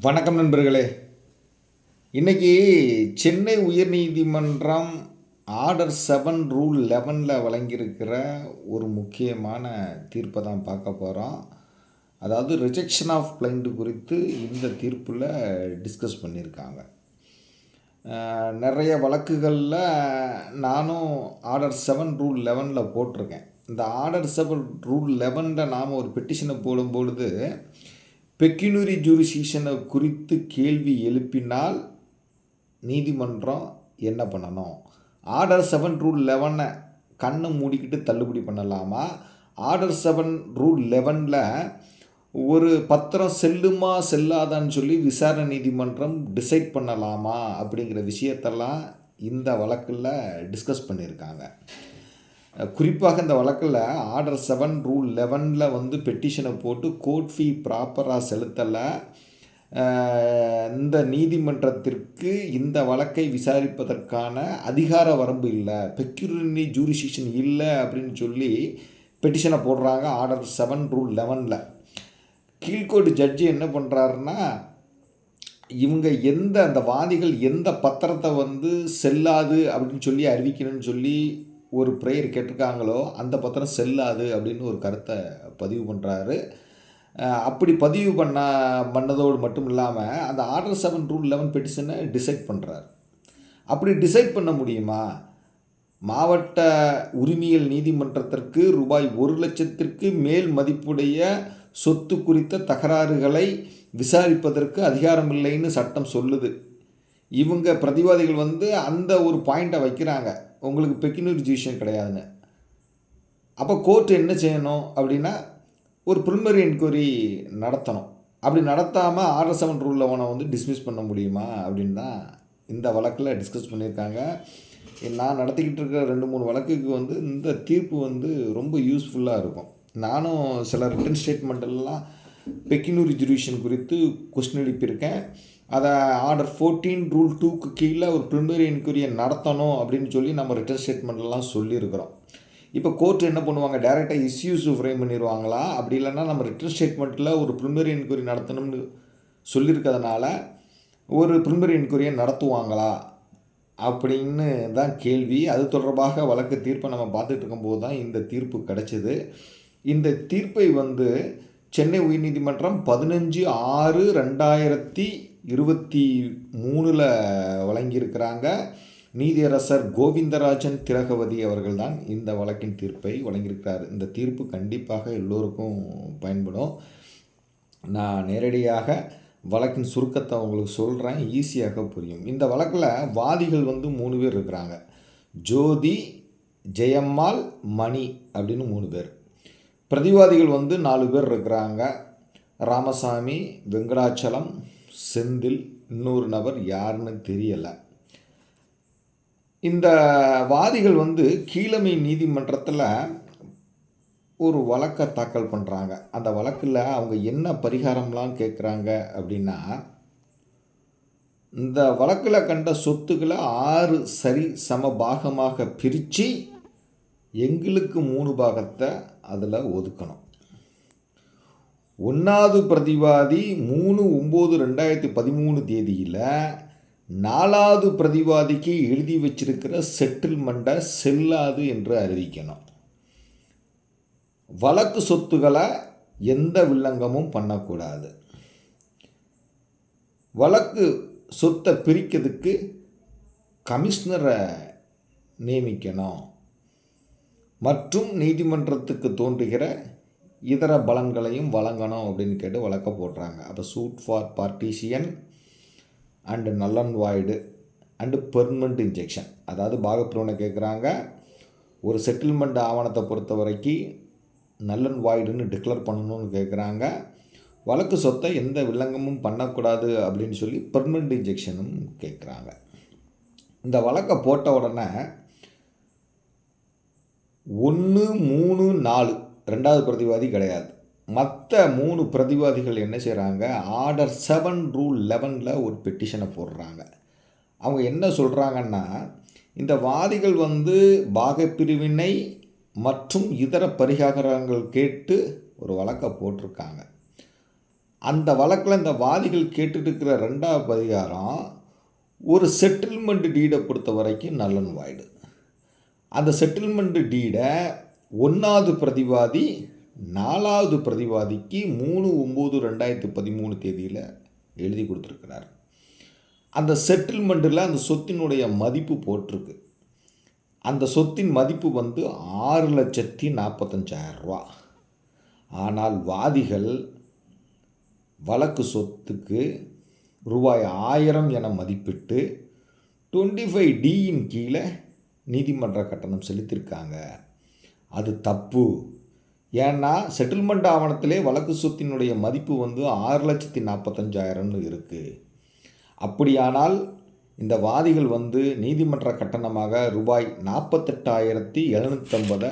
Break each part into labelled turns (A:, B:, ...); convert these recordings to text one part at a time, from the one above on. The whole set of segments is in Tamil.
A: வணக்கம் நண்பர்களே. இன்றைக்கி சென்னை உயர்நீதிமன்றம் ஆர்டர் செவன் ரூல் லெவனில் வழங்கியிருக்கிற ஒரு முக்கியமான தீர்ப்பை தான் பார்க்க போகிறோம் அதாவது ரிஜெக்ஷன் ஆஃப் பிளைண்ட் குறித்து இந்த தீர்ப்பில் டிஸ்கஸ் பண்ணியிருக்காங்க. நிறைய வழக்குகளில் நானும் ஆர்டர் செவன் ரூல் லெவனில் போட்டிருக்கேன். இந்த ஆர்டர் செவன் ரூல் லெவனில் நாம் ஒரு பெட்டிஷனை போடும்பொழுது பெக்கினுரி ஜூரிசீஷனை குறித்து கேள்வி எழுப்பினால் நீதிமன்றம் என்ன பண்ணணும்? ஆர்டர் செவன் ரூல் லெவனை கண்ணை மூடிக்கிட்டு தள்ளுபடி பண்ணலாமா? ஆர்டர் செவன் ரூல் லெவனில் ஒரு பத்திரம் செல்லுமா செல்லாதான்னு சொல்லி விசாரணை நீதிமன்றம் டிசைட் பண்ணலாமா அப்படிங்கிற விஷயத்தெல்லாம் இந்த வழக்கில் டிஸ்கஸ் பண்ணியிருக்காங்க. குறிப்பாக இந்த வழக்கில் ஆர்டர் செவன் ரூல் லெவனில் வந்து பெட்டிஷனை போட்டு கோர்ட் ஃபீ ப்ராப்பராக செலுத்தலை. இந்த நீதிமன்றத்திற்கு இந்த வழக்கை விசாரிப்பதற்கான அதிகார வரம்பு இல்லை. பெக்யூரினி ஜூரிசிஷன் இல்லை அப்படின்னு சொல்லி பெட்டிஷனை போடுறாங்க ஆர்டர் செவன் ரூல் லெவனில் கீழ்கோட்டு ஜட்ஜி என்ன பண்ணுறாருன்னா இவங்க எந்த அந்த வாதிகள் எந்த பத்திரத்தை வந்து செல்லாது அப்படின்னு சொல்லி அறிவிக்கணும்னு சொல்லி ஒரு ப்ரேயர் கேட்டிருக்காங்களோ அந்த பத்திரம் செல்லாது அப்படின்னு ஒரு கருத்தை பதிவு பண்ணுறாரு அப்படி பதிவு பண்ண பண்ணதோடு மட்டும் இல்லாமல் அந்த ஆர்டர் செவன் ரூல் லெவன் பெட்டிஷனை டிசைட் பண்ணுறாரு அப்படி டிசைட் பண்ண முடியுமா? மாவட்ட உரிமையல் நீதிமன்றத்திற்கு ரூபாய் ஒரு லட்சத்திற்கு மேல் மதிப்புடைய சொத்து குறித்த தகராறுகளை விசாரிப்பதற்கு அதிகாரமில்லைன்னு சட்டம் சொல்லுது. இவங்க பிரதிவாதிகள் வந்து அந்த ஒரு பாயிண்ட்டை வைக்கிறாங்க. உங்களுக்கு பெக்கினூர் ஜூஷன் கிடையாதுன்னு அப்போ கோர்ட் என்ன செய்யணும் அப்படின்னா ஒரு ப்ரிமரி என்கொயரி நடத்தணும். அப்படி நடத்தாமல் ஆர்டர் செவன் ரூலில் லெவனை வந்து டிஸ்மிஸ் பண்ண முடியுமா அப்படின்னு தான் இந்த வழக்கில் டிஸ்கஸ் பண்ணியிருக்காங்க. நான் நடத்திக்கிட்டு இருக்கிற ரெண்டு மூணு வழக்குக்கு வந்து இந்த தீர்ப்பு வந்து ரொம்ப யூஸ்ஃபுல்லாக இருக்கும். நானும் சில ரிட்டன் ஸ்டேட்மெண்ட்டெல்லாம் பெக்கினூரி ஜுரிஷன் குறித்து கொஸ்டின் எழுப்பியிருக்கேன். அதை ஆர்டர் ஃபோர்டீன் ரூல் டூக்கு கீழே ஒரு ப்ரிலிமினரி என்கொயரியை நடத்தணும் அப்படின்னு சொல்லி நம்ம ரிட்டர்ன் ஸ்டேட்மெண்ட்லாம் சொல்லியிருக்கிறோம். இப்போ கோர்ட் என்ன பண்ணுவாங்க? டேரெக்டாக இஸ்யூஸ் ஃப்ரேம் பண்ணிடுவாங்களா அப்படி இல்லைன்னா நம்ம ரிட்டர்ன் ஸ்டேட்மெண்ட்டில் ஒரு ப்ரிலிமினரி என்கொயரி நடத்தணும்னு சொல்லியிருக்கிறதுனால ஒரு ப்ரிலிமினரி என்கொயரியை நடத்துவாங்களா? அப்படின்னு தான் கேள்வி. அது தொடர்பாக வழக்கு தீர்ப்பை நம்ம பார்த்துட்டு இருக்கும்போது தான் இந்த தீர்ப்பு கிடச்சிது. இந்த தீர்ப்பை வந்து சென்னை உயர்நீதிமன்றம் பதினஞ்சு ஆறு ரெண்டாயிரத்தி இருபத்தி மூணில் வழங்கியிருக்கிறாங்க. நீதியரசர் கோவிந்தராஜன் திலகவதி அவர்கள் தான் இந்த வழக்கின் தீர்ப்பை வழங்கியிருக்கிறார். இந்த தீர்ப்பு கண்டிப்பாக எல்லோருக்கும் பயன்படும். நான் நேரடியாக வழக்கின் சுருக்கத்தை உங்களுக்கு சொல்கிறேன் ஈஸியாக புரியும். இந்த வழக்கில் வாதிகள் வந்து மூணு பேர் இருக்கிறாங்க. ஜோதி ஜெயம்மாள் மணி அப்படின்னு மூணு பேர். பிரதிவாதிகள் வந்து நாலு பேர் இருக்கிறாங்க. ராமசாமி வெங்கடாச்சலம் செந்தில் இன்னொரு நபர் யாருன்னு தெரியலை. இந்த வாதிகள் வந்து கீழமை நீதிமன்றத்தில் ஒரு வழக்கை தாக்கல் பண்ணுறாங்க அந்த வழக்கில் அவங்க என்ன பரிகாரம்லாம் கேட்குறாங்க அப்படின்னா இந்த வழக்கில் கண்ட சொத்துக்களை ஆறு சரி சம பாகமாக பிரித்து எங்களுக்கு மூணு பாகத்தை அதில் ஒதுக்கணும். ஒன்றாவது பிரதிவாதி மூணு ஒம்பது ரெண்டாயிரத்தி பதிமூணு தேதியில் நாலாவது பிரதிவாதிக்கு எழுதி வச்சிருக்கிற செட்டில்மெண்ட்டை செல்லாது என்று அறிவிக்கணும். வழக்கு சொத்துக்களை எந்த வில்லங்கமும் பண்ணக்கூடாது. வழக்கு சொத்தை பிரிக்கிறதுக்கு கமிஷனரை நியமிக்கணும். மற்றும் நீதிமன்றத்துக்கு தோன்றுகிற இதர பலன்களையும் வழங்கணும் அப்படின்னு கேட்டு வழக்க போடுறாங்க. அப்போ suit for partition and null and void and permanent injunction அதாவது பாகப்பிரிவினை கேட்குறாங்க ஒரு செட்டில்மெண்ட் ஆவணத்தை பொறுத்த வரைக்கும் நல்லன் வாய்டுன்னு டிக்ளேர் பண்ணணும்னு கேட்குறாங்க வழக்கு சொத்தை எந்த வில்லங்கமும் பண்ணக்கூடாது அப்படின்னு சொல்லி பெர்மனண்ட் இன்ஜெக்ஷனும் கேட்குறாங்க இந்த வழக்கை போட்ட உடனே ஒன்று மூணு நாலு ரெண்டாவது பிரதிவாதி கிடையாது. மற்ற மூணு பிரதிவாதிகள் என்ன செய்கிறாங்க ஆர்டர் செவன் ரூல் லெவனில் ஒரு பெட்டிஷனை போடுறாங்க. அவங்க என்ன சொல்கிறாங்கன்னா இந்த வாதிகள் வந்து பாகப்பிரிவினை மற்றும் இதர பரிகாரங்கள் கேட்டு ஒரு வழக்கை போட்டிருக்காங்க. அந்த வழக்கில் இந்த வாதிகள் கேட்டுட்டு ரெண்டாவது பரிகாரம் ஒரு செட்டில்மெண்ட் டீடை பொறுத்த வரைக்கும் நல்லன் வாய்டு அந்த செட்டில்மெண்ட் டீடை ஒன்றாவது பிரதிவாதி நாலாவது பிரதிவாதிக்கு மூணு ஒம்பது ரெண்டாயிரத்து பதிமூணு தேதியில் எழுதி கொடுத்துருக்கிறார். அந்த செட்டில்மெண்ட்டில் அந்த சொத்தினுடைய மதிப்பு போட்டிருக்கு. அந்த சொத்தின் மதிப்பு வந்து ஆறு லட்சத்தி நாற்பத்தஞ்சாயிரம் ரூபா. ஆனால் வாதிகள் வழக்கு சொத்துக்கு ரூபாய் ஆயிரம் என மதிப்பிட்டு டுவெண்ட்டி ஃபைவ் டியின் கீழே நீதிமன்ற கட்டணம் செலுத்தியிருக்காங்க. அது தப்பு. ஏன்னா செட்டில்மெண்ட் ஆவணத்திலே வழக்கு சொத்தினுடைய மதிப்பு வந்து ஆறு லட்சத்தி நாற்பத்தஞ்சாயிரம்னு இருக்குது அப்படியானால் இந்த வாதிகள் வந்து நீதிமன்ற கட்டணமாக ரூபாய் நாற்பத்தெட்டாயிரத்தி எழுநூற்றம்பதை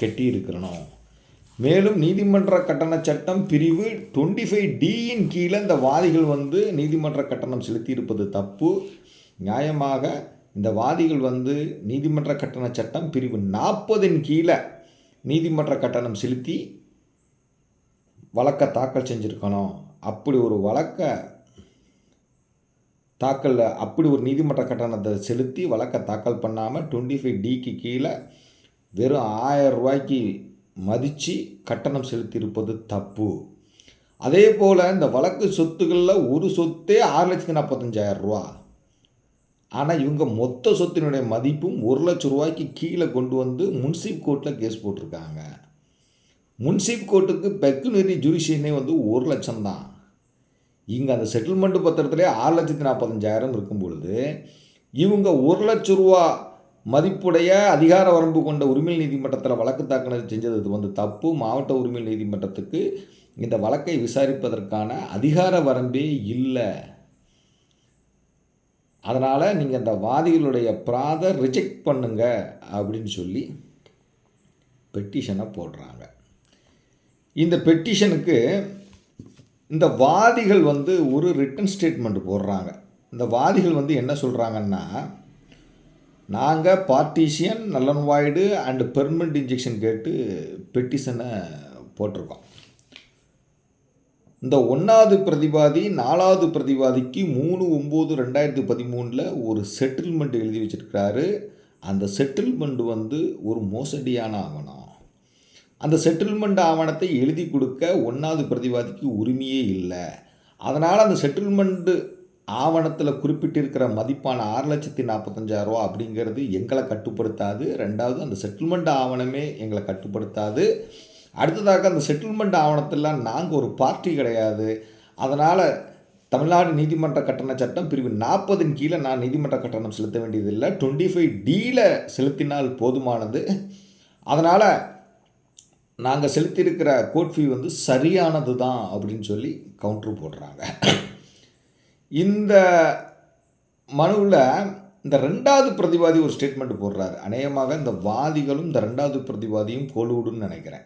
A: கட்டியிருக்கிறணும். மேலும் நீதிமன்ற கட்டண சட்டம் பிரிவு டுவெண்ட்டி ஃபைவ் டியின் கீழே இந்த வாதிகள் வந்து நீதிமன்ற கட்டணம் செலுத்தியிருப்பது தப்பு. நியாயமாக இந்த வாதிகள் வந்து நீதிமன்ற கட்டண சட்டம் பிரிவு நாற்பதின் கீழே நீதிமன்ற கட்டணம் செலுத்தி வழக்கை தாக்கல் செஞ்சுருக்கணும். அப்படி ஒரு வழக்கை தாக்கல் அப்படி ஒரு நீதிமன்ற கட்டணத்தை செலுத்தி வழக்கை தாக்கல் பண்ணாமல் டுவெண்ட்டி ஃபைவ் டிக்கு கீழே வெறும் ஆயிரம் ரூபாய்க்கு மதித்து கட்டணம் செலுத்தியிருப்பது தப்பு. அதே போல் இந்த வழக்கு சொத்துக்களில் ஒரு சொத்தே ஆறு லட்சத்தி நாற்பத்தஞ்சாயிரம் ரூபா. ஆனால் இவங்க மொத்த சொத்தினுடைய மதிப்பும் ஒரு லட்ச ரூபாய்க்கு கீழே கொண்டு வந்து முன்சிப் கோர்ட்டில் கேஸ் போட்டிருக்காங்க. முன்சிப் கோர்ட்டுக்கு பெக்குனரி ஜுடிஷியனே வந்து ஒரு லட்சம் தான். இங்கே அந்த செட்டில்மெண்ட் பத்திரத்திலே ஆறு லட்சத்தி நாற்பத்தஞ்சாயிரம் இருக்கும் பொழுது இவங்க ஒரு லட்ச ரூபா மதிப்புடைய அதிகார வரம்பு கொண்ட உரிமை நீதிமன்றத்தில் வழக்கு தாக்கல் செஞ்சது வந்து தப்பு. மாவட்ட உரிமை நீதிமன்றத்துக்கு இந்த வழக்கை விசாரிப்பதற்கான அதிகார வரம்பே இல்லை. அதனால் நீங்கள் அந்த வாதிகளுடைய பிராதை ரிஜெக்ட் பண்ணுங்க அப்படின்னு சொல்லி பெட்டிஷனை போடுறாங்க. இந்த பெட்டிஷனுக்கு இந்த வாதிகள் வந்து ஒரு ரிட்டன் ஸ்டேட்மெண்ட் போடுறாங்க. இந்த வாதிகள் வந்து என்ன சொல்கிறாங்கன்னா நாங்கள் partition null and void and permanent injunction கேட்டு பெட்டிஷனை போட்டிருக்கோம். இந்த ஒன்றாவது பிரதிவாதி நாலாவது பிரதிவாதிக்கு மூணு ஒம்பது ரெண்டாயிரத்தி பதிமூணில் ஒரு செட்டில்மெண்ட் எழுதி வச்சிருக்கிறாரு. அந்த செட்டில்மெண்ட் வந்து ஒரு மோசடியான ஆவணம். அந்த செட்டில்மெண்ட் ஆவணத்தை எழுதி கொடுக்க ஒன்றாவது பிரதிவாதிக்கு உரிமையே இல்லை. அதனால் அந்த செட்டில்மெண்ட்டு ஆவணத்தில் குறிப்பிட்டிருக்கிற மதிப்பான ஆறு லட்சத்தி நாற்பத்தஞ்சாயிரரூவா அப்படிங்கிறது எங்களை கட்டுப்படுத்தாது. ரெண்டாவது அந்த செட்டில்மெண்ட் ஆவணமே எங்களை கட்டுப்படுத்தாது. அடுத்ததாக அந்த செட்டில்மெண்ட் ஆவணத்திலாம் நாங்கள் ஒரு பார்ட்டி கிடையாது. அதனால் தமிழ்நாடு நீதிமன்ற கட்டண சட்டம் பிரிவு நாற்பதின் கீழே நான் நீதிமன்ற கட்டணம் செலுத்த வேண்டியதில்லை. டுவெண்ட்டி ஃபைவ் டியில் செலுத்தினால் போதுமானது. அதனால் நாங்கள் செலுத்தியிருக்கிற கோர்ட் ஃபீ வந்து சரியானது தான் அப்படின்னு சொல்லி கவுண்ட்ரு போடுறாங்க. இந்த மனுவில் இந்த ரெண்டாவது பிரதிவாதி ஒரு ஸ்டேட்மெண்ட் போடுறாரு. அநேகமாக இந்த வாதிகளும் இந்த ரெண்டாவது பிரதிவாதியும் கோலுவுடுன்னு நினைக்கிறேன்.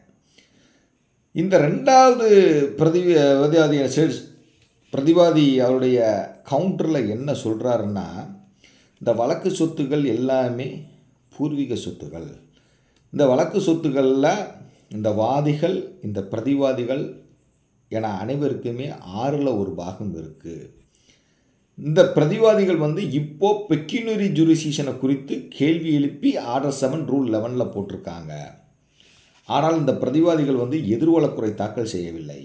A: இந்த ரெண்டாவது பிரதிவாதி பிரதிவாதி அவருடைய கவுண்டரில் என்ன சொல்கிறாருன்னா இந்த வழக்கு சொத்துகள் எல்லாமே பூர்வீக சொத்துகள் இந்த வழக்கு சொத்துக்களில் இந்த வாதிகள் இந்த பிரதிவாதிகள் என அனைவருக்குமே ஆறில் ஒரு பாகம் இருக்குது இந்த பிரதிவாதிகள் வந்து இப்போ பெக்கினரி ஜூரிசிஷனை குறித்து கேள்வி எழுப்பி ஆர்டர் செவன் ரூல் லெவனில் போட்டிருக்காங்க. ஆனால் இந்த பிரதிவாதிகள் வந்து எதிர்வழக்குறை தாக்கல் செய்யவில்லை.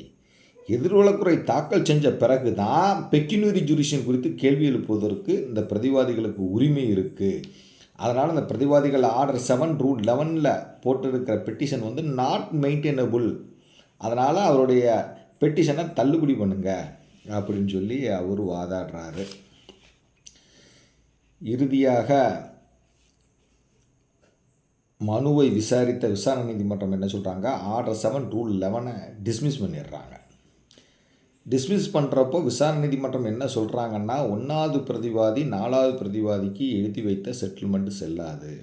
A: எதிர்வழக்குறை தாக்கல் செஞ்ச பிறகு தான் பெக்கினூரி ஜுரிஷன் குறித்து கேள்வி எழுப்புவதற்கு இந்த பிரதிவாதிகளுக்கு உரிமை இருக்குது அதனால் இந்த பிரதிவாதிகள் ஆர்டர் செவன் ரூல் லெவனில் போட்டிருக்கிற பெட்டிஷன் வந்து நாட் மெயின்டைனபுள் அதனால் அவருடைய பெட்டிஷனை தள்ளுபடி பண்ணுங்க அப்படின்னு சொல்லி அவர் வாதாடுறாரு. இறுதியாக மனுவை விசாரித்த விசாரணை நீதிமன்றம் என்ன சொல்கிறாங்க ஆர்டர் செவன் ரூல் லெவனை டிஸ்மிஸ் பண்ணிடுறாங்க. டிஸ்மிஸ் பண்ணுறப்போ விசாரணை நீதிமன்றம் என்ன சொல்கிறாங்கன்னா ஒன்றாவது பிரதிவாதி நாலாவது பிரதிவாதிக்கு எழுதி வைத்த செட்டில்மெண்ட் செல்லாது.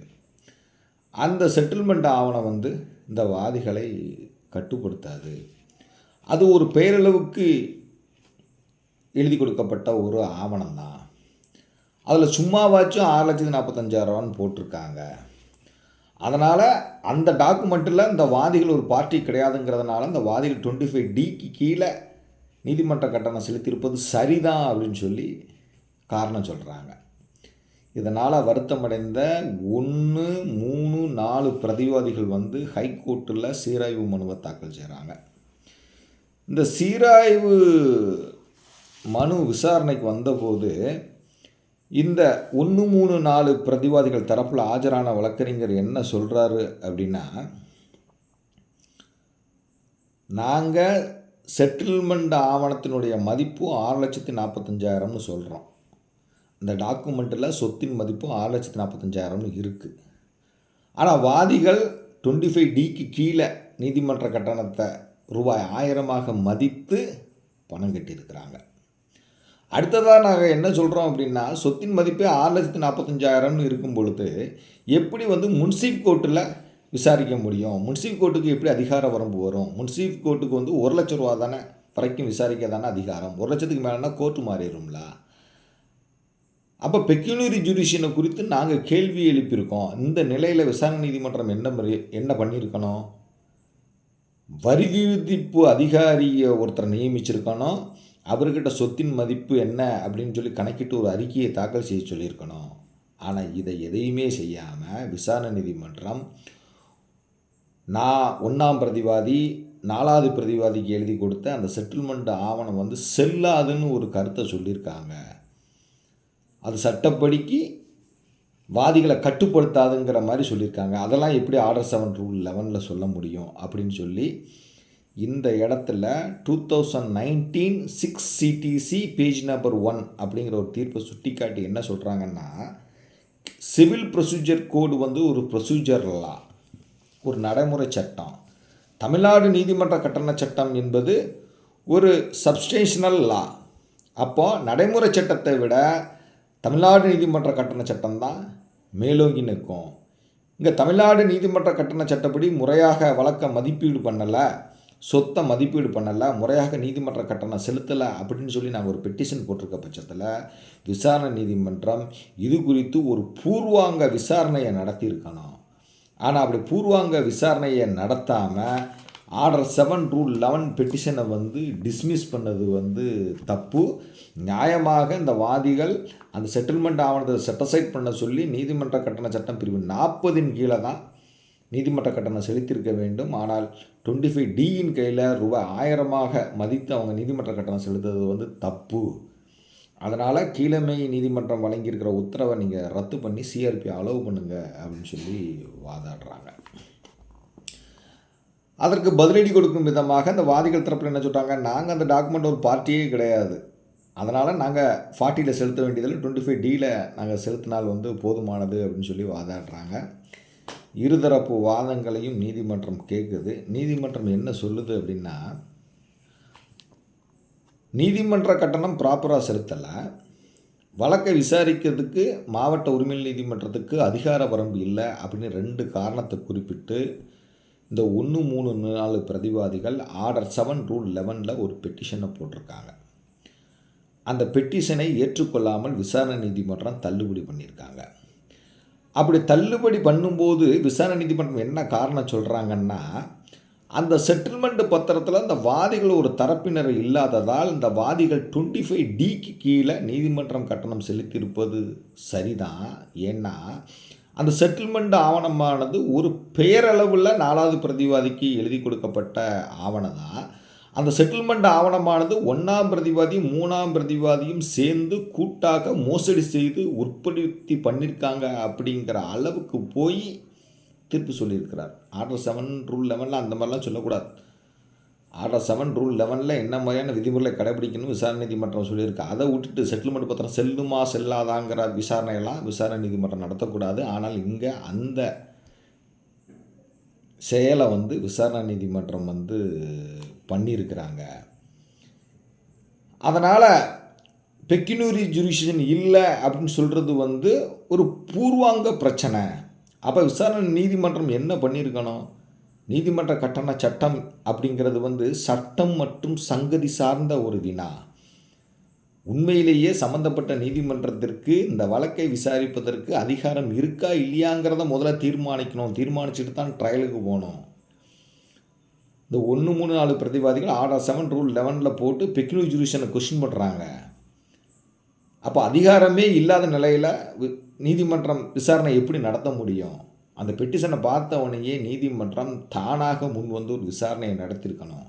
A: அந்த செட்டில்மெண்ட் ஆவணம் வந்து இந்த வாதிகளை கட்டுப்படுத்தாது. அது ஒரு பெயரளவுக்கு எழுதி கொடுக்கப்பட்ட ஒரு ஆவணம் தான் அதில் சும்மாவாச்சும் ஆறு லட்சத்தி நாற்பத்தஞ்சாயிரரூவான்னு போட்டிருக்காங்க. அதனால் அந்த டாக்குமெண்ட்டில் இந்த வாதிகள் ஒரு பார்ட்டி கிடையாதுங்கிறதுனால இந்த வாதிகள் டுவெண்ட்டி ஃபைவ் டிக்கு கீழே நீதிமன்ற கட்டணம் செலுத்தியிருப்பது சரிதான் அப்படின்னு சொல்லி காரணம் சொல்கிறாங்க இதனால் வருத்தமடைந்த ஒன்று மூணு நாலு பிரதிவாதிகள் வந்து ஹைகோர்ட்டில் சீராய்வு மனுவை தாக்கல் செய்கிறாங்க இந்த சீராய்வு மனு விசாரணைக்கு வந்தபோது இந்த ஒன்று மூணு நாலு பிரதிவாதிகள் தரப்பில் ஆஜரான வழக்கறிஞர் என்ன சொல்கிறாரு அப்படின்னா நாங்கள் செட்டில்மெண்ட் ஆவணத்தினுடைய மதிப்பு ஆறு லட்சத்தி நாற்பத்தஞ்சாயிரம்னு சொல்கிறோம் இந்த டாக்குமெண்ட்டில் சொத்தின் மதிப்பு ஆறு லட்சத்தி நாற்பத்தஞ்சாயிரம்னு இருக்குது ஆனால் வாதிகள் டுவெண்ட்டி ஃபைவ் டிக்கு கீழே நீதிமன்ற கட்டணத்தை ரூபாய் ஆயிரமாக மதித்து பணம் கட்டியிருக்கிறாங்க. அடுத்ததாக நாங்கள் என்ன சொல்கிறோம் அப்படின்னா சொத்தின் மதிப்பே ஆறு லட்சத்தி நாற்பத்தஞ்சாயிரம்னு இருக்கும் பொழுது எப்படி வந்து முன்சிப் கோர்ட்டில் விசாரிக்க முடியும்? முன்சிப் கோர்ட்டுக்கு எப்படி அதிகார வரம்பு வரும்? முன்சிப் கோர்ட்டுக்கு வந்து ஒரு லட்ச ரூபா தானே வரைக்கும் விசாரிக்க தானே அதிகாரம்? ஒரு லட்சத்துக்கு மேலேனா கோர்ட்டு மாறிடும்ல. அப்போ பெக்யூனரி ஜுடிஷியனை குறித்து நாங்கள் கேள்வி எழுப்பியிருக்கோம். இந்த நிலையில் விசாரணை நீதிமன்றம் என்ன முறை என்ன பண்ணியிருக்கணும்? வரி விதிப்பு அதிகாரியை ஒருத்தரை நியமிச்சிருக்கணும். அவர்கிட்ட சொத்தின் மதிப்பு என்ன அப்படின்னு சொல்லி கணக்கிட்டு ஒரு அறிக்கையை தாக்கல் செய்ய சொல்லியிருக்கணும். ஆனால் இதை எதையுமே செய்யாமல் விசாரணை நீதிமன்றம் நான் ஒன்றாம் பிரதிவாதி நாலாவது பிரதிவாதிக்கு எழுதி கொடுத்த அந்த செட்டில்மெண்ட் ஆவணம் வந்து செல்லாதுன்னு ஒரு கருத்தை சொல்லியிருக்காங்க. அது சட்டப்படிக்கு வாதிகளை கட்டுப்படுத்தாதுங்கிற மாதிரி சொல்லியிருக்காங்க. அதெல்லாம் எப்படி ஆர்டர் செவன் ரூல் லெவனில் சொல்ல முடியும் அப்படின்னு சொல்லி இந்த இடத்துல two thousand nineteen six CDC page number one அப்படிங்கிற ஒரு தீர்ப்பை சுட்டி காட்டி என்ன சொல்கிறாங்கன்னா சிவில் ப்ரொசீஜர் கோடு வந்து ஒரு ப்ரொசீஜர் லா ஒரு நடைமுறை சட்டம். தமிழ்நாடு நீதிமன்ற கட்டண சட்டம் என்பது ஒரு சப்ஸ்டேஷனல் லா அப்போது நடைமுறை சட்டத்தை விட தமிழ்நாடு நீதிமன்ற கட்டண சட்டம் தான் மேலோங்கி நிற்கும். இங்கே தமிழ்நாடு நீதிமன்ற கட்டண சட்டப்படி முறையாக வழக்க மதிப்பீடு பண்ணலை. சொத்தை மதிப்பீடு பண்ணலை முறையாக நீதிமன்ற கட்டணம் செலுத்தலை அப்படின்னு சொல்லி நாங்கள் ஒரு பெட்டிஷன் போட்டிருக்க பட்சத்தில் விசாரணை நீதிமன்றம் இது குறித்து ஒரு பூர்வாங்க விசாரணையை நடத்தியிருக்கணும். ஆனால் அப்படி பூர்வாங்க விசாரணையை நடத்தாமல் ஆர்டர் செவன் ரூல் லெவன் பெட்டிஷனை வந்து டிஸ்மிஸ் பண்ணது வந்து தப்பு. நியாயமாக இந்த வாதிகள் அந்த செட்டில்மெண்ட் ஆவணத்தை செட்டசைட் பண்ண சொல்லி நீதிமன்ற கட்டண சட்டம் பிரிவு நாற்பதின் கீழே தான் நீதிமன்ற கட்டணம் செலுத்தியிருக்க வேண்டும். ஆனால் டுவெண்ட்டி ஃபைவ் டியின் கையில் ரூபாய் ஆயிரமாக மதித்து அவங்க நீதிமன்ற கட்டணம் செலுத்துறது வந்து தப்பு. அதனால் கீழமை நீதிமன்றம் வழங்கியிருக்கிற உத்தரவை நீங்கள் ரத்து பண்ணி சிஆர்பி அலோவ் பண்ணுங்க அப்படின்னு சொல்லி வாதாடுறாங்க. அதற்கு பதிலடி கொடுக்கும் விதமாக அந்த வாதிகள் தரப்பில் என்ன சொல்கிறாங்க நாங்கள் அந்த டாக்குமெண்ட் ஒரு பார்ட்டியே கிடையாது. அதனால் நாங்கள் ஃபார்ட்டியில் செலுத்த வேண்டியதில் டுவெண்ட்டி ஃபைவ் டியில் நாங்கள் செலுத்தினால் வந்து போதுமானது அப்படின்னு சொல்லி வாதாடுறாங்க. இருதரப்பு வாதங்களையும் நீதிமன்றம் கேட்குது நீதிமன்றம் என்ன சொல்லுது அப்படின்னா நீதிமன்ற கட்டணம் ப்ராப்பராக செலுத்தலை. வழக்கை விசாரிக்கிறதுக்கு மாவட்ட உரிமை நீதிமன்றத்துக்கு அதிகார வரம்பு இல்லை அப்படின்னு ரெண்டு காரணத்தை குறிப்பிட்டு இந்த ஒன்று மூணு நாலு பிரதிவாதிகள் ஆர்டர் செவன் ரூல் லெவனில் ஒரு பெட்டிஷனை போட்டிருக்காங்க. அந்த பெட்டிஷனை ஏற்றுக்கொள்ளாமல் விசாரணை நீதிமன்றம் தள்ளுபடி பண்ணியிருக்காங்க. அப்படி தள்ளுபடி பண்ணும்போது விசாரணை நீதிமன்றம் என்ன காரணம் சொல்கிறாங்கன்னா அந்த செட்டில்மெண்ட் பத்திரத்தில் அந்த வாதிகள் ஒரு தரப்பினர் இல்லாததால் இந்த வாதிகள் டுவெண்ட்டி ஃபைவ் டிக்கு கீழே நீதிமன்றம் கட்டணம் செலுத்தியிருப்பது சரிதான். ஏன்னா அந்த செட்டில்மெண்ட் ஆவணமானது ஒரு பெயரளவில் நாலாவது பிரதிவாதிக்கு எழுதி கொடுக்கப்பட்ட ஆவணம் தான் அந்த செட்டில்மெண்ட் ஆவணமானது ஒன்றாம் பிரதிவாதி மூணாம் பிரதிவாதியும் சேர்ந்து கூட்டாக மோசடி செய்து உற்பத்தி பண்ணியிருக்காங்க அப்படிங்கிற அளவுக்கு போய் தீர்ப்பு சொல்லியிருக்கிறார். ஆர்டர் செவன் ரூல் லெவனில் அந்த மாதிரிலாம் சொல்லக்கூடாது. ஆர்டர் செவன் ரூல் லெவனில் என்ன மாதிரியான விதிமுறைகளை கடைபிடிக்கணும் விசாரணை நீதிமன்றம் சொல்லியிருக்கு. அதை விட்டுட்டு செட்டில்மெண்ட் பத்திரம் செல்லுமா செல்லாதாங்கிற விசாரணையெல்லாம் விசாரணை நீதிமன்றம் நடத்தக்கூடாது. ஆனால் இங்கே அந்த செயலை வந்து விசாரணை நீதிமன்றம் வந்து பண்ணியிருக்கிறாங்க. அதனால் பெக்கினூரி ஜுரிஷன் இல்லை அப்படின்னு சொல்கிறது வந்து ஒரு பூர்வாங்க பிரச்சனை. அப்போ விசாரணை நீதிமன்றம் என்ன பண்ணியிருக்கணும்? நீதிமன்ற கட்டண சட்டம் அப்படிங்கிறது வந்து சட்டம் மற்றும் சங்கதி சார்ந்த ஒரு வினா. உண்மையிலேயே சம்மந்தப்பட்ட நீதிமன்றத்திற்கு இந்த வழக்கை விசாரிப்பதற்கு அதிகாரம் இருக்கா இல்லையாங்கிறத முதல்ல தீர்மானிக்கணும். தீர்மானிச்சுட்டு தான் ட்ரையலுக்கு போகணும். இந்த ஒன்று மூணு நாலு பிரதிவாதிகள் ஆர்டர் செவன் ரூல் லெவனில் போட்டு பெக்யூனரி ஜூரிஷனை கொஷின் பண்ணுறாங்க அப்போ அதிகாரமே இல்லாத நிலையில் நீதிமன்றம் விசாரணை எப்படி நடத்த முடியும்? அந்த பெட்டிஷனை பார்த்த உடனேயே நீதிமன்றம் தானாக முன் வந்து ஒரு விசாரணையை நடத்தியிருக்கணும்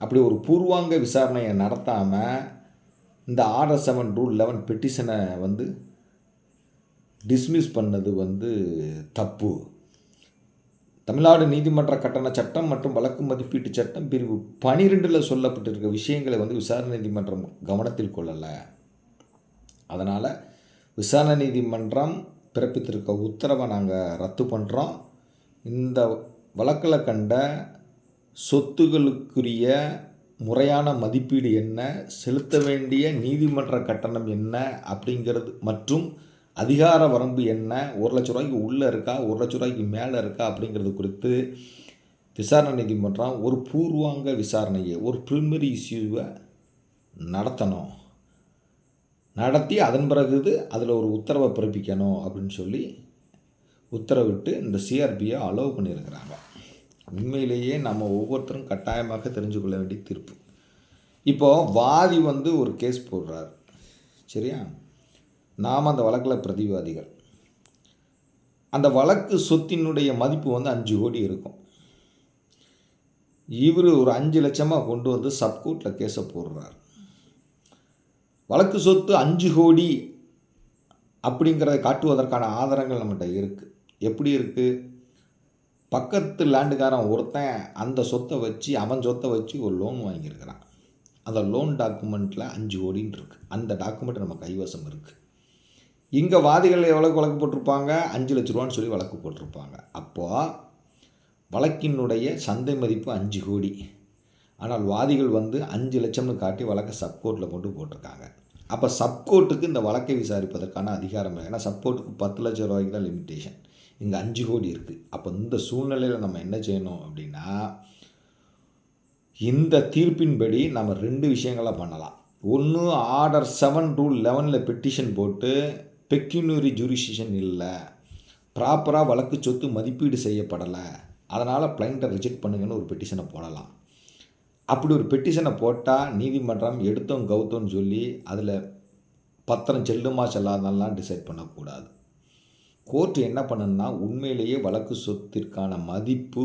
A: அப்படி ஒரு பூர்வாங்க விசாரணையை நடத்தாமல் இந்த ஆர்டர் செவன் ரூல் லெவன் பெட்டிஷனை வந்து டிஸ்மிஸ் பண்ணது வந்து தப்பு. தமிழ்நாடு நீதிமன்ற கட்டண சட்டம் மற்றும் வழக்கு மதிப்பீட்டு சட்டம் பிரிவு பனிரெண்டில் சொல்லப்பட்டிருக்க விஷயங்களை வந்து விசாரணை நீதிமன்றம் கவனத்தில் கொள்ளலை. அதனால் விசாரணை நீதிமன்றம் பிறப்பித்திருக்க உத்தரவை நாங்கள் ரத்து பண்ணுறோம் இந்த வழக்கில் கண்ட சொத்துகளுக்குரிய முறையான மதிப்பீடு என்ன செலுத்த வேண்டிய நீதிமன்ற கட்டணம் என்ன அப்படிங்கிறது மற்றும் அதிகார வரம்பு என்ன? ஒரு லட்ச ரூபாய்க்கு உள்ளே இருக்கா? ஒரு லட்ச ரூபாய்க்கு மேலே இருக்கா? அப்படிங்கிறது குறித்து விசாரணை நீதிமன்றம் ஒரு பூர்வாங்க விசாரணையை ஒரு ப்ரிமரி இஷ்யூவை நடத்தணும். நடத்தி அதன் பிறகு அதில் ஒரு உத்தரவை பிறப்பிக்கணும் அப்படின்னு சொல்லி உத்தரவிட்டு இந்த சிஆர்பியை அலோவ் பண்ணியிருக்கிறாங்க. உண்மையிலேயே நம்ம ஒவ்வொருத்தரும் கட்டாயமாக தெரிஞ்சு கொள்ள வேண்டிய தீர்ப்பு. இப்போது வாதி வந்து ஒரு கேஸ் போடுறார். சரியா? நாம் அந்த வழக்கில் பிரதிவாதிகள். அந்த வழக்கு சொத்தினுடைய மதிப்பு வந்து அஞ்சு கோடி இருக்கும். இவர் ஒரு அஞ்சு லட்சமாக கொண்டு வந்து சப்கோர்ட்டில் கேஸை போடுறார். வழக்கு சொத்து அஞ்சு கோடி அப்படிங்கிறத காட்டுவதற்கான ஆதாரங்கள் நம்மகிட்ட இருக்குது எப்படி இருக்குது பக்கத்து லேண்டுக்காரன் ஒருத்தன் அந்த சொத்தை வச்சு அவன் சொத்தை வச்சு ஒரு லோன் வாங்கியிருக்கிறான். அந்த லோன் டாக்குமெண்ட்டில் அஞ்சு கோடின்னு இருக்குது அந்த டாக்குமெண்ட் நம்ம கைவசம் இருக்குது இங்கே வாதிகள் எவ்வளோக்கு வழக்கு போட்டிருப்பாங்க? அஞ்சு லட்ச ரூபான்னு சொல்லி வழக்கு போட்டிருப்பாங்க. அப்போது வழக்கினுடைய சந்தை மதிப்பு அஞ்சு கோடி. ஆனால் வாதிகள் வந்து அஞ்சு லட்சம்னு காட்டி வழக்கை சப்கோர்ட்டில் கொண்டு போட்டிருக்காங்க. அப்போ சப்கோர்ட்டுக்கு இந்த வழக்கை விசாரிப்பதற்கான அதிகாரம் இல்லை ஏன்னா சப்கோர்ட்டுக்கு பத்து லட்சம் ரூபாய்க்கு தான் லிமிட்டேஷன் இங்கே அஞ்சு கோடி இருக்குது அப்போ இந்த சூழ்நிலையில் நம்ம என்ன செய்யணும் அப்படின்னா இந்த தீர்ப்பின்படி நம்ம ரெண்டு விஷயங்களை பண்ணலாம். ஒன்று ஆர்டர் செவன் ரூல் லெவனில் பெட்டிஷன் போட்டு பெக்யூனரி ஜூரிஷிஷன் இல்லை. ப்ராப்பராக வழக்கு சொத்து மதிப்பீடு செய்யப்படலை. அதனால் பிளைண்ட்டை ரிஜெக்ட் பண்ணுங்கன்னு ஒரு பெட்டிஷனை போடலாம். அப்படி ஒரு பெட்டிஷனை போட்டால் நீதிமன்றம் எடுத்தோம் கவுத்தோன்னு சொல்லி அதில் பத்திரம் செல்லுமா செல்லாதெல்லாம் டிசைட் பண்ணக்கூடாது. கோர்ட் என்ன பண்ணுன்னா உண்மையிலேயே வழக்கு சொத்திற்கான மதிப்பு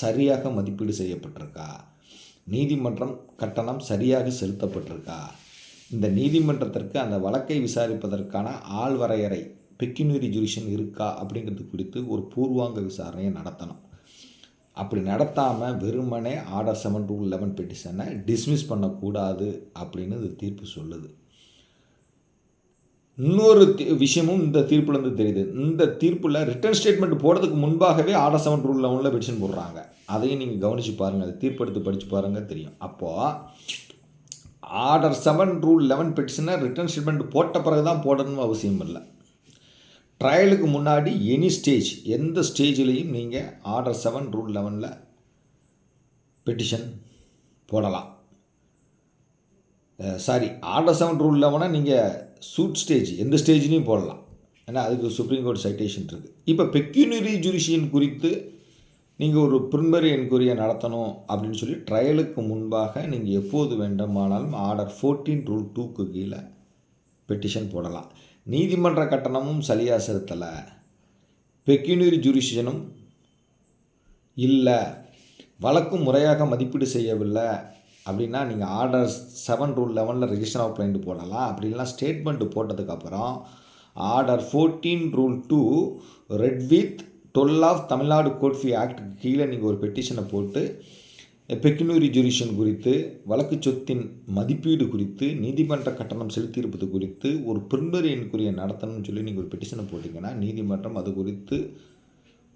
A: சரியாக மதிப்பீடு செய்யப்பட்டிருக்கா? நீதிமன்றம் கட்டணம் சரியாக செலுத்தப்பட்டிருக்கா? இந்த நீதிமன்றத்திற்கு அந்த வழக்கை விசாரிப்பதற்கான ஆள்வரையறை பெக்கினரி ஜுரிஷன் இருக்கா அப்படிங்கிறது குறித்து ஒரு பூர்வாங்க விசாரணையை நடத்தணும். அப்படி நடத்தாமல் வெறுமனே ஆர்டர் செவன் டூ லெவன் பெட்டிஷனை டிஸ்மிஸ் பண்ணக்கூடாது அப்படின்னு இது தீர்ப்பு சொல்லுது. இன்னொரு தி- விஷயமும் இந்த தீர்ப்புலேருந்து தெரியுது. இந்த தீர்ப்பில் ரிட்டர்ன் ஸ்டேட்மெண்ட் போடுறதுக்கு முன்பாகவே ஆர்டர் செவன் ரூல் லெவனில் பெட்டிஷன் போடுறாங்க. அதையும் நீங்கள் கவனித்து பாருங்கள் அது தீர்ப்பு எடுத்து படித்து பாருங்கள் தெரியும். அப்போது ஆர்டர் செவன் ரூல் லெவன் பெட்டிஷனை ரிட்டர்ன் ஸ்டேட்மெண்ட் போட்ட பிறகு தான் போடணும் அவசியம் இல்லை. ட்ரையலுக்கு முன்னாடி எனி ஸ்டேஜ் எந்த ஸ்டேஜ்லேயும் நீங்கள் ஆர்டர் செவன் ரூல் லெவனில் பெட்டிஷன் போடலாம். சாரி ஆர்டர் செவன் ரூல் லெவனை நீங்கள் சூட் ஸ்டேஜ் எந்த ஸ்டேஜ்லேயும் போடலாம். ஏன்னா அதுக்கு சுப்ரீம் கோர்ட் சைட்டேஷன் இருக்குது இப்போ பெக்யூனரி ஜுடிஷியன் குறித்து நீங்கள் ஒரு ப்ரிமரி என்கொயரியை நடத்தணும் அப்படின்னு சொல்லி ட்ரையலுக்கு முன்பாக நீங்கள் எப்போது வேண்டுமானாலும் ஆர்டர் ஃபோர்டீன் ரூல் டூக்கு கீழே பெட்டிஷன் போடலாம். நீதிமன்ற கட்டணமும் சரியாக செலுத்தலை. பெக்யூனரி ஜூரிஷனும் இல்லை. வழக்கும் முறையாக மதிப்பீடு செய்யவில்லை அப்படின்னா நீங்கள் ஆர்டர் செவன் ரூல் லெவனில் ரெஜிஸ்டர் ஆஃப் பிளைண்ட் போடலாம். அப்படி இல்லைனா ஸ்டேட்மெண்ட் போட்டதுக்கப்புறம் order fourteen rule two read with twelve of Tamil Nadu court fee ஆக்டுக்கு கீழே நீங்கள் ஒரு பெட்டிஷனை போட்டு பெக்கினூரி ஜுரிஷன் குறித்து வழக்கு சொத்தின் மதிப்பீடு குறித்து நீதிமன்ற கட்டணம் செலுத்தியிருப்பது குறித்து ஒரு பிரிமினரி என்கொயரியை நடத்தணும்னு சொல்லி நீங்கள் ஒரு பெட்டிஷனை போட்டிங்கன்னா நீதிமன்றம் அது குறித்து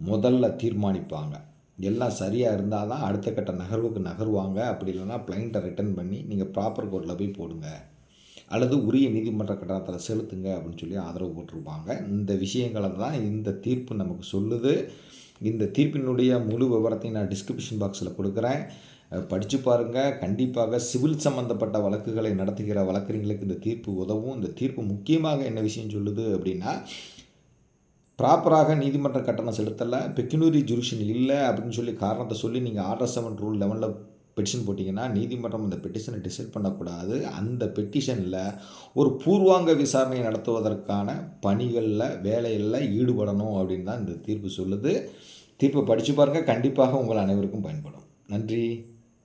A: முதல்ல தீர்மானிப்பாங்க. எல்லாம் சரியாக இருந்தால் தான் அடுத்த கட்ட நகர்வுக்கு நகர்வாங்க. அப்படி இல்லைன்னா பிளைண்ட்டை ரிட்டர்ன் பண்ணி நீங்கள் ப்ராப்பர் கோர்ட்டில் போய் போடுங்க. அல்லது உரிய நீதிமன்ற கட்டணத்தில் செலுத்துங்க அப்படின்னு சொல்லி ஆதரவு போட்டிருப்பாங்க. இந்த விஷயங்களை தான் இந்த தீர்ப்பு நமக்கு சொல்லுது. இந்த தீர்ப்பினுடைய முழு விவரத்தையும் நான் டிஸ்கிரிப்ஷன் பாக்ஸில் கொடுக்குறேன். படித்து பாருங்கள் கண்டிப்பாக சிவில் சம்மந்தப்பட்ட வழக்குகளை நடத்துகிற வழக்கறிஞர்களுக்கு இந்த தீர்ப்பு உதவும். இந்த தீர்ப்பு முக்கியமாக என்ன விஷயம் சொல்லுது அப்படின்னா ப்ராப்பராக நீதிமன்ற கட்டணம் செலுத்தலை. பெக்கினூரி ஜுரிஷன் இல்லை அப்படின்னு சொல்லி காரணத்தை சொல்லி நீங்கள் ஆர்டர் செவன் ரூல் லெவனில் பெட்டிஷன் போட்டிங்கன்னா நீதிமன்றம் அந்த பெட்டிஷனை டிசைட் பண்ணக்கூடாது. அந்த பெட்டிஷனில் ஒரு பூர்வாங்க விசாரணை நடத்துவதற்கான பணிகளில் வேலைகளில் ஈடுபடணும் அப்படின்னு தான் இந்த தீர்ப்பு சொல்லுது. தீர்ப்பை படித்து பாருங்கள் கண்டிப்பாக உங்கள் அனைவருக்கும் பயன்படும். நன்றி.